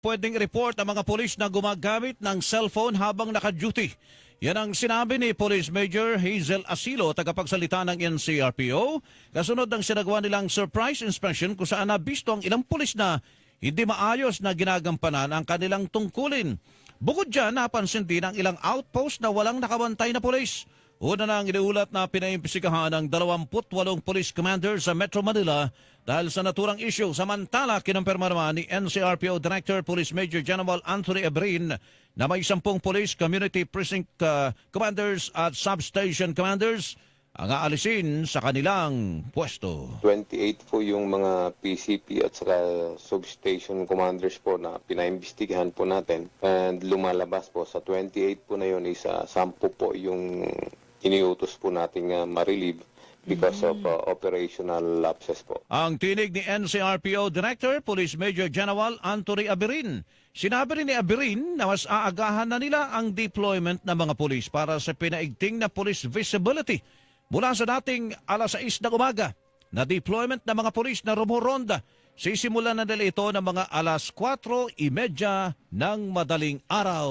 pwedeng report ang mga polis na gumagamit ng cellphone habang naka-duty. Yan ang sinabi ni Police Major Hazel Asilo, tagapagsalita ng NCRPO, kasunod ng sinagawa nilang surprise inspection kung saan nabisto ang ilang polis na hindi maayos na ginagampanan ang kanilang tungkulin. Bukod dyan, napansin din ang ilang outpost na walang nakabantay na polis. Una na ang iniulat na pinaimbestigahan ng 28 police commander sa Metro Manila dahil sa naturang issue. Samantala, kinumpirma naman ni NCRPO Director Police Major General Anthony Ebrin na may sampung police community precinct uh, commanders at substation commanders ang aalisin sa kanilang pwesto. 28 po yung mga PCP at saka substation commanders po na pinaimbestigahan po natin. And lumalabas po sa 28 po na yun, isa 10 po yung iniutos po nating uh, ma-relieve because of uh, operational lapses po. Ang tinig ni NCRPO Director Police Major General Anthony Abirin. Sinabi rin ni Abirin na mas aagahan na nila ang deployment ng mga pulis para sa pinaigting na police visibility mula sa dating alas 6 ng umaga na deployment ng mga pulis na rumuronda. Sisimulan na nila ito ng mga alas 4.30 ng madaling araw.